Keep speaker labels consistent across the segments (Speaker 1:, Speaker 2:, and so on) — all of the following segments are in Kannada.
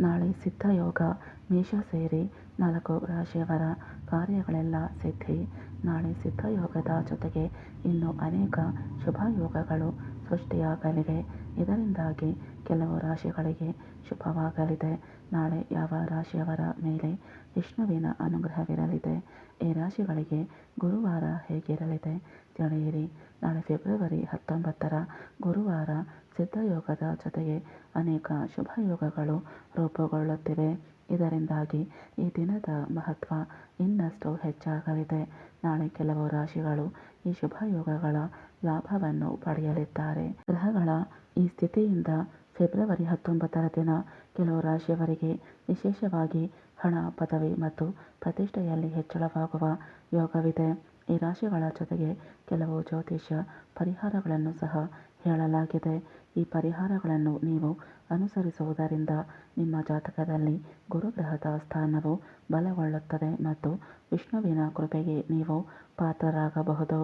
Speaker 1: ನಾಳೆ ಸಿದ್ಧಯೋಗ ಮೇಷ ಸೇರಿ ನಾಲ್ಕು ರಾಶಿಯವರ ಕಾರ್ಯಗಳೆಲ್ಲ ಸಿದ್ಧಿ. ನಾಳೆ ಸಿದ್ಧಯೋಗದ ಜೊತೆಗೆ ಇನ್ನು ಅನೇಕ ಶುಭಯೋಗಗಳು ಸೃಷ್ಟಿಯಾಗಲಿವೆ ಇದರಿಂದಾಗಿ ಕೆಲವು ರಾಶಿಗಳಿಗೆ ಶುಭವಾಗಲಿದೆ. ನಾಳೆ ಯಾವ ರಾಶಿಯವರ ಮೇಲೆ ವಿಷ್ಣುವಿನ ಅನುಗ್ರಹವಿರಲಿದೆ? ಈ ರಾಶಿಗಳಿಗೆ ಗುರುವಾರ ಹೇಗಿರಲಿದೆ? ತಿಳಿಯಿರಿ. ನಾಳೆ ಫೆಬ್ರವರಿ ಹತ್ತೊಂಬತ್ತರ ಗುರುವಾರ ಸಿದ್ಧಯೋಗದ ಜೊತೆಗೆ ಅನೇಕ ಶುಭಯೋಗಗಳು ರೂಪುಗೊಳ್ಳುತ್ತಿವೆ. ಇದರಿಂದಾಗಿ ಈ ದಿನದ ಮಹತ್ವ ಇನ್ನಷ್ಟು ಹೆಚ್ಚಾಗಲಿದೆ. ನಾಳೆ ಕೆಲವು ರಾಶಿಗಳು ಈ ಶುಭ ಯೋಗಗಳ ಲಾಭವನ್ನು ಪಡೆಯಲಿದ್ದಾರೆ. ಗ್ರಹಗಳ ಈ ಸ್ಥಿತಿಯಿಂದ ಫೆಬ್ರವರಿ ಹತ್ತೊಂಬತ್ತರ ದಿನ ಕೆಲವು ರಾಶಿಯವರಿಗೆ ವಿಶೇಷವಾಗಿ ಹಣ, ಪದವಿ ಮತ್ತು ಪ್ರತಿಷ್ಠೆಯಲ್ಲಿ ಹೆಚ್ಚಳವಾಗುವ ಯೋಗವಿದೆ. ಈ ರಾಶಿಗಳ ಜೊತೆಗೆ ಕೆಲವು ಜ್ಯೋತಿಷ್ಯ ಪರಿಹಾರಗಳನ್ನು ಸಹ ಹೇಳಲಾಗಿದೆ. ಈ ಪರಿಹಾರಗಳನ್ನು ನೀವು ಅನುಸರಿಸುವುದರಿಂದ ನಿಮ್ಮ ಜಾತಕದಲ್ಲಿ ಗುರುಗ್ರಹದ ಸ್ಥಾನವು ಬಲಗೊಳ್ಳುತ್ತದೆ ಮತ್ತು ವಿಷ್ಣುವಿನ ಕೃಪೆಗೆ ನೀವು ಪಾತ್ರರಾಗಬಹುದು.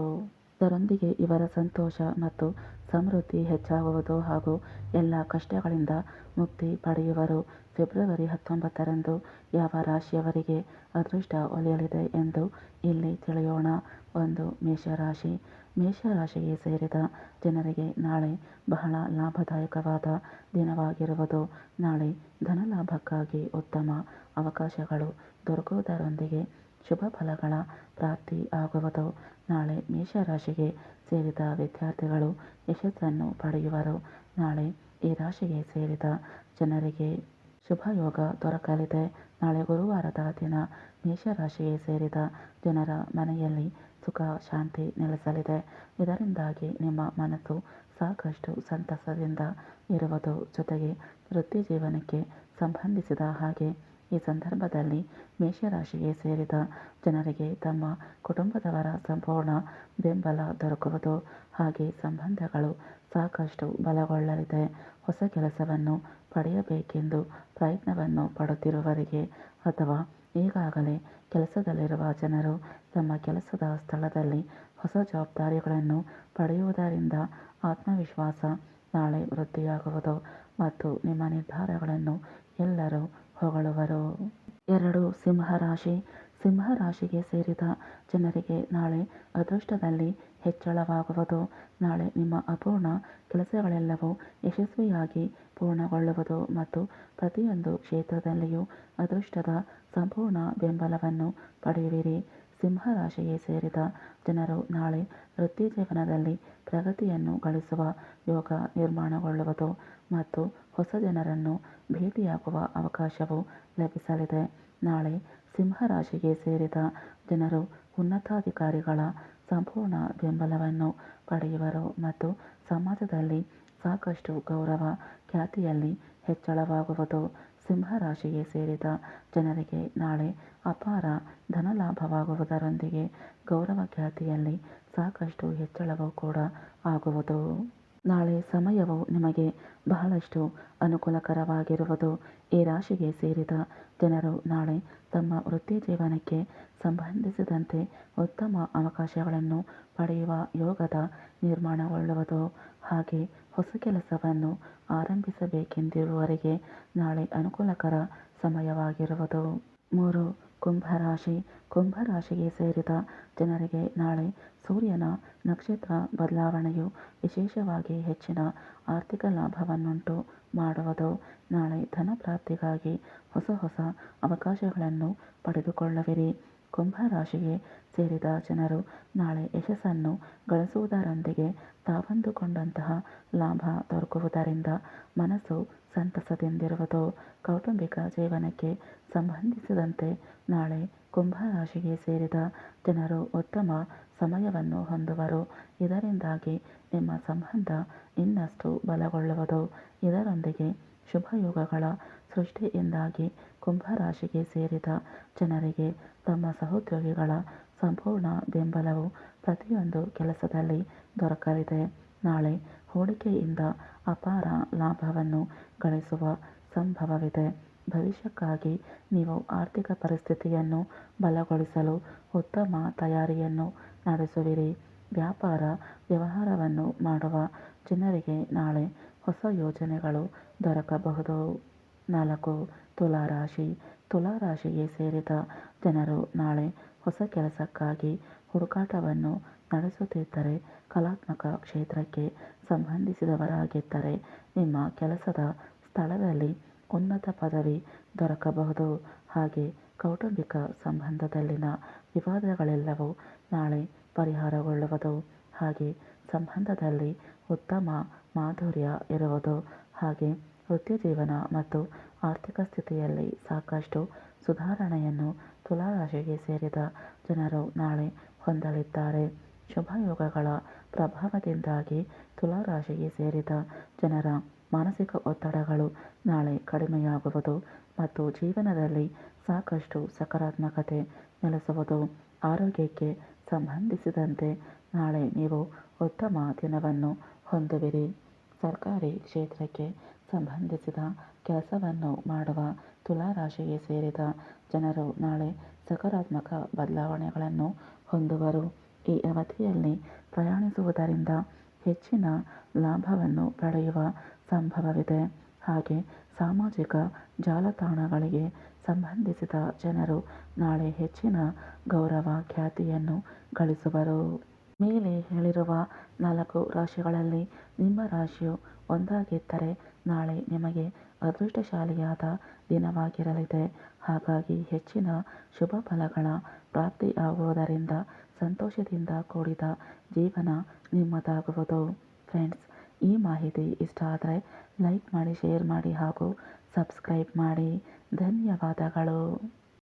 Speaker 1: ಇದರೊಂದಿಗೆ ಇವರ ಸಂತೋಷ ಮತ್ತು ಸಮೃದ್ಧಿ ಹೆಚ್ಚಾಗುವುದು ಹಾಗೂ ಎಲ್ಲ ಕಷ್ಟಗಳಿಂದ ಮುಕ್ತಿ ಪಡೆಯುವರು. ಫೆಬ್ರವರಿ ಹತ್ತೊಂಬತ್ತರಂದು ಯಾವ ರಾಶಿಯವರಿಗೆ ಅದೃಷ್ಟ ಒಲಿಯಲಿದೆ ಎಂದು ಇಲ್ಲಿ ತಿಳಿಯೋಣ. ಒಂದು ಮೇಷರಾಶಿ. ಮೇಷರಾಶಿಗೆ ಸೇರಿದ ಜನರಿಗೆ ನಾಳೆ ಬಹಳ ಲಾಭದಾಯಕವಾದ ದಿನವಾಗಿರುವುದು. ನಾಳೆ ಧನಲಾಭಕ್ಕಾಗಿ ಉತ್ತಮ ಅವಕಾಶಗಳು ದೊರಕುವುದರೊಂದಿಗೆ ಶುಭ ಫಲಗಳ ಪ್ರಾಪ್ತಿ ಆಗುವುದು. ನಾಳೆ ಮೇಷರಾಶಿಗೆ ಸೇರಿದ ವಿದ್ಯಾರ್ಥಿಗಳು ಯಶಸ್ಸನ್ನು ಪಡೆಯುವರು. ನಾಳೆ ಈ ರಾಶಿಗೆ ಸೇರಿದ ಜನರಿಗೆ ಶುಭಯೋಗ ದೊರಕಲಿದೆ. ನಾಳೆ ಗುರುವಾರದ ದಿನ ಮೇಷರಾಶಿಗೆ ಸೇರಿದ ಜನರ ಮನೆಯಲ್ಲಿ ಸುಖ, ಶಾಂತಿ ನೆಲೆಸಲಿದೆ. ಇದರಿಂದಾಗಿ ನಿಮ್ಮ ಮನಸ್ಸು ಸಾಕಷ್ಟು ಸಂತಸದಿಂದ ಇರುವುದು ಜೊತೆಗೆ ವೃತ್ತಿ ಜೀವನಕ್ಕೆ ಸಂಬಂಧಿಸಿದ ಹಾಗೆ ಈ ಸಂದರ್ಭದಲ್ಲಿ ಮೇಷರಾಶಿಗೆ ಸೇರಿದ ಜನರಿಗೆ ತಮ್ಮ ಕುಟುಂಬದವರ ಸಂಪೂರ್ಣ ಬೆಂಬಲ ದೊರಕುವುದು ಹಾಗೆ ಸಂಬಂಧಗಳು ಸಾಕಷ್ಟು ಬಲಗೊಳ್ಳಲಿದೆ. ಹೊಸ ಕೆಲಸವನ್ನು ಪಡೆಯಬೇಕೆಂದು ಪ್ರಯತ್ನವನ್ನು ಪಡುತ್ತಿರುವವರಿಗೆ ಅಥವಾ ಈಗಾಗಲೇ ಕೆಲಸದಲ್ಲಿರುವ ಜನರು ತಮ್ಮ ಕೆಲಸದ ಸ್ಥಳದಲ್ಲಿ ಹೊಸ ಜವಾಬ್ದಾರಿಗಳನ್ನು ಪಡೆಯುವುದರಿಂದ ಆತ್ಮವಿಶ್ವಾಸ ನಾಳೆ ವೃದ್ಧಿಯಾಗುವುದು ಮತ್ತು ನಿಮ್ಮ ನಿರ್ಧಾರಗಳನ್ನು ಎಲ್ಲರೂ ಹೊಗಳುವರು. ಎರಡು, ಸಿಂಹರಾಶಿ. ಸಿಂಹರಾಶಿಗೆ ಸೇರಿದ ಜನರಿಗೆ ನಾಳೆ ಅದೃಷ್ಟದಲ್ಲಿ ಹೆಚ್ಚಳವಾಗುವುದು. ನಾಳೆ ನಿಮ್ಮ ಅಪೂರ್ಣ ಕೆಲಸಗಳೆಲ್ಲವೂ ಯಶಸ್ವಿಯಾಗಿ ಪೂರ್ಣಗೊಳ್ಳುವುದು ಮತ್ತು ಪ್ರತಿಯೊಂದು ಕ್ಷೇತ್ರದಲ್ಲಿಯೂ ಅದೃಷ್ಟದ ಸಂಪೂರ್ಣ ಬೆಂಬಲವನ್ನು ಪಡೆಯುವಿರಿ. ಸಿಂಹರಾಶಿಗೆ ಸೇರಿದ ಜನರು ನಾಳೆ ವೃತ್ತಿ ಜೀವನದಲ್ಲಿ ಪ್ರಗತಿಯನ್ನು ಗಳಿಸುವ ಯೋಗ ನಿರ್ಮಾಣಗೊಳ್ಳುವುದು ಮತ್ತು ಹೊಸ ಜನರನ್ನು ಭೇಟಿಯಾಗುವ ಅವಕಾಶವು ಲಭಿಸಲಿದೆ. ನಾಳೆ ಸಿಂಹರಾಶಿಗೆ ಸೇರಿದ ಜನರು ಉನ್ನತಾಧಿಕಾರಿಗಳ ಸಂಪೂರ್ಣ ಬೆಂಬಲವನ್ನು ಪಡೆಯುವರು ಮತ್ತು ಸಮಾಜದಲ್ಲಿ ಸಾಕಷ್ಟು ಗೌರವ ಖ್ಯಾತಿಯಲ್ಲಿ ಹೆಚ್ಚಳವಾಗುವುದು. ಸಿಂಹರಾಶಿಗೆ ಸೇರಿದ ಜನರಿಗೆ ನಾಳೆ ಅಪಾರ ಧನಲಾಭವಾಗುವುದರೊಂದಿಗೆ ಗೌರವ ಖ್ಯಾತಿಯಲ್ಲಿ ಸಾಕಷ್ಟು ಹೆಚ್ಚಳವೂ ಕೂಡ ಆಗುವುದು. ನಾಳೆ ಸಮಯವು ನಿಮಗೆ ಬಹಳಷ್ಟು ಅನುಕೂಲಕರವಾಗಿರುವುದು. ಈ ರಾಶಿಗೆ ಸೇರಿದ ಜನರು ನಾಳೆ ತಮ್ಮ ವೃತ್ತಿ ಜೀವನಕ್ಕೆ ಸಂಬಂಧಿಸಿದಂತೆ ಉತ್ತಮ ಅವಕಾಶಗಳನ್ನು ಪಡೆಯುವ ಯೋಗದ ನಿರ್ಮಾಣಗೊಳ್ಳುವುದು ಹಾಗೆ ಹೊಸ ಕೆಲಸವನ್ನು ಆರಂಭಿಸಬೇಕೆಂದಿರುವವರಿಗೆ ನಾಳೆ ಅನುಕೂಲಕರ ಸಮಯವಾಗಿರುವುದು. ಮೂರು ಕುಂಭರಾಶಿ, ಕುಂಭರಾಶಿಗೆ ಸೇರಿದ ಜನರಿಗೆ ನಾಳೆ ಸೂರ್ಯನ ನಕ್ಷತ್ರ ಬದಲಾವಣೆಯು ವಿಶೇಷವಾಗಿ ಹೆಚ್ಚಿನ ಆರ್ಥಿಕ ಲಾಭವನ್ನುಂಟು ಮಾಡುವುದು. ನಾಳೆ ಧನ ಪ್ರಾಪ್ತಿಗಾಗಿ ಹೊಸ ಹೊಸ ಅವಕಾಶಗಳನ್ನು ಪಡೆದುಕೊಳ್ಳುವಿರಿ. ಕುಂಭರಾಶಿಗೆ ಸೇರಿದ ಜನರು ನಾಳೆ ಯಶಸ್ಸನ್ನು ಗಳಿಸುವುದರೊಂದಿಗೆ ತಾವಂದುಕೊಂಡಂತಹ ಲಾಭ ದೊರಕುವುದರಿಂದ ಮನಸ್ಸು ಸಂತಸದಿಂದಿರುವುದು. ಕೌಟುಂಬಿಕ ಜೀವನಕ್ಕೆ ಸಂಬಂಧಿಸಿದಂತೆ ನಾಳೆ ಕುಂಭ ರಾಶಿಗೆ ಸೇರಿದ ಜನರು ಉತ್ತಮ ಸಮಯವನ್ನು ಹೊಂದುವರು. ಇದರಿಂದಾಗಿ ನಿಮ್ಮ ಸಂಬಂಧ ಇನ್ನಷ್ಟು ಬಲಗೊಳ್ಳುವುದು. ಇದರೊಂದಿಗೆ ಶುಭಯೋಗಗಳ ಸೃಷ್ಟಿಯಿಂದಾಗಿ ಕುಂಭರಾಶಿಗೆ ಸೇರಿದ ಜನರಿಗೆ ತಮ್ಮ ಸಹೋದ್ಯೋಗಿಗಳ ಸಂಪೂರ್ಣ ಬೆಂಬಲವು ಪ್ರತಿಯೊಂದು ಕೆಲಸದಲ್ಲಿ ದೊರಕಲಿದೆ. ನಾಳೆ ಹೂಡಿಕೆಯಿಂದ ಅಪಾರ ಲಾಭವನ್ನು ಗಳಿಸುವ ಸಂಭವವಿದೆ. ಭವಿಷ್ಯಕ್ಕಾಗಿ ನೀವು ಆರ್ಥಿಕ ಪರಿಸ್ಥಿತಿಯನ್ನು ಬಲಗೊಳಿಸಲು ಉತ್ತಮ ತಯಾರಿಯನ್ನು ನಡೆಸುವಿರಿ. ವ್ಯಾಪಾರ ವ್ಯವಹಾರವನ್ನು ಮಾಡುವ ಜನರಿಗೆ ನಾಳೆ ಹೊಸ ಯೋಜನೆಗಳು ದೊರಕಬಹುದು. ನಾಲ್ಕು ತುಲಾರಾಶಿ. ತುಲಾರಾಶಿಗೆ ಸೇರಿದ ಜನರು ನಾಳೆ ಹೊಸ ಕೆಲಸಕ್ಕಾಗಿ ಹುಡುಕಾಟವನ್ನು ನಡೆಸುತ್ತಿದ್ದರೆ ಕಲಾತ್ಮಕ ಕ್ಷೇತ್ರಕ್ಕೆ ಸಂಬಂಧಿಸಿದವರಾಗಿದ್ದರೆ ನಿಮ್ಮ ಕೆಲಸದ ಸ್ಥಳದಲ್ಲಿ ಉನ್ನತ ಪದವಿ ದೊರಕಬಹುದು. ಹಾಗೆ ಕೌಟುಂಬಿಕ ಸಂಬಂಧದಲ್ಲಿನ ವಿವಾದಗಳೆಲ್ಲವೂ ನಾಳೆ ಪರಿಹಾರಗೊಳ್ಳುವುದು. ಹಾಗೆ ಸಂಬಂಧದಲ್ಲಿ ಉತ್ತಮ ಮಾಧುರ್ಯ ಇರುವುದು. ಹಾಗೆ ವೃತ್ತಿಜೀವನ ಮತ್ತು ಆರ್ಥಿಕ ಸ್ಥಿತಿಯಲ್ಲಿ ಸಾಕಷ್ಟು ಸುಧಾರಣೆಯನ್ನು ತುಲಾರಾಶಿಗೆ ಸೇರಿದ ಜನರು ನಾಳೆ ಹೊಂದಲಿದ್ದಾರೆ. ಶುಭಯೋಗಗಳ ಪ್ರಭಾವದಿಂದಾಗಿ ತುಲಾರಾಶಿಗೆ ಸೇರಿದ ಜನರ ಮಾನಸಿಕ ಒತ್ತಡಗಳು ನಾಳೆ ಕಡಿಮೆಯಾಗುವುದು ಮತ್ತು ಜೀವನದಲ್ಲಿ ಸಾಕಷ್ಟು ಸಕಾರಾತ್ಮಕತೆ ನೆಲೆಸುವುದು ಆರೋಗ್ಯಕ್ಕೆ ಸಂಬಂಧಿಸಿದಂತೆ ನಾಳೆ ನೀವು ಉತ್ತಮ ದಿನವನ್ನು ಹೊಂದುವಿರಿ. ಸರ್ಕಾರಿ ಕ್ಷೇತ್ರಕ್ಕೆ ಸಂಬಂಧಿಸಿದ ಕೆಲಸವನ್ನು ಮಾಡುವ ತುಲಾ ರಾಶಿಗೆ ಸೇರಿದ ಜನರು ನಾಳೆ ಸಕಾರಾತ್ಮಕ ಬದಲಾವಣೆಗಳನ್ನು ಹೊಂದುವರು. ಈ ಅವಧಿಯಲ್ಲಿ ಪ್ರಯಾಣಿಸುವುದರಿಂದ ಹೆಚ್ಚಿನ ಲಾಭವನ್ನು ಪಡೆಯುವ ಸಂಭವವಿದೆ. ಹಾಗೆ ಸಾಮಾಜಿಕ ಜಾಲತಾಣಗಳಿಗೆ ಸಂಬಂಧಿಸಿದ ಜನರು ನಾಳೆ ಹೆಚ್ಚಿನ ಗೌರವ ಖ್ಯಾತಿಯನ್ನು ಗಳಿಸುವರು. ಮೇಲೆ ಹೇಳಿರುವ ನಾಲ್ಕು ರಾಶಿಗಳಲ್ಲಿ ನಿಮ್ಮ ರಾಶಿಯು ಒಂದಾಗಿದ್ದರೆ ನಾಳೆ ನಿಮಗೆ ಅದೃಷ್ಟಶಾಲಿಯಾದ ದಿನವಾಗಿರಲಿದೆ. ಹಾಗಾಗಿ ಹೆಚ್ಚಿನ ಶುಭ ಫಲಗಳ ಪ್ರಾಪ್ತಿಯಾಗುವುದರಿಂದ ಸಂತೋಷದಿಂದ ಕೂಡಿದ ಜೀವನ ನಿಮ್ಮದಾಗುವುದು. ಫ್ರೆಂಡ್ಸ್, ಈ ಮಾಹಿತಿ ಇಷ್ಟ ಆದರೆ ಲೈಕ್ ಮಾಡಿ, ಶೇರ್ ಮಾಡಿ ಹಾಗೂ ಸಬ್ಸ್ಕ್ರೈಬ್ ಮಾಡಿ. ಧನ್ಯವಾದಗಳು.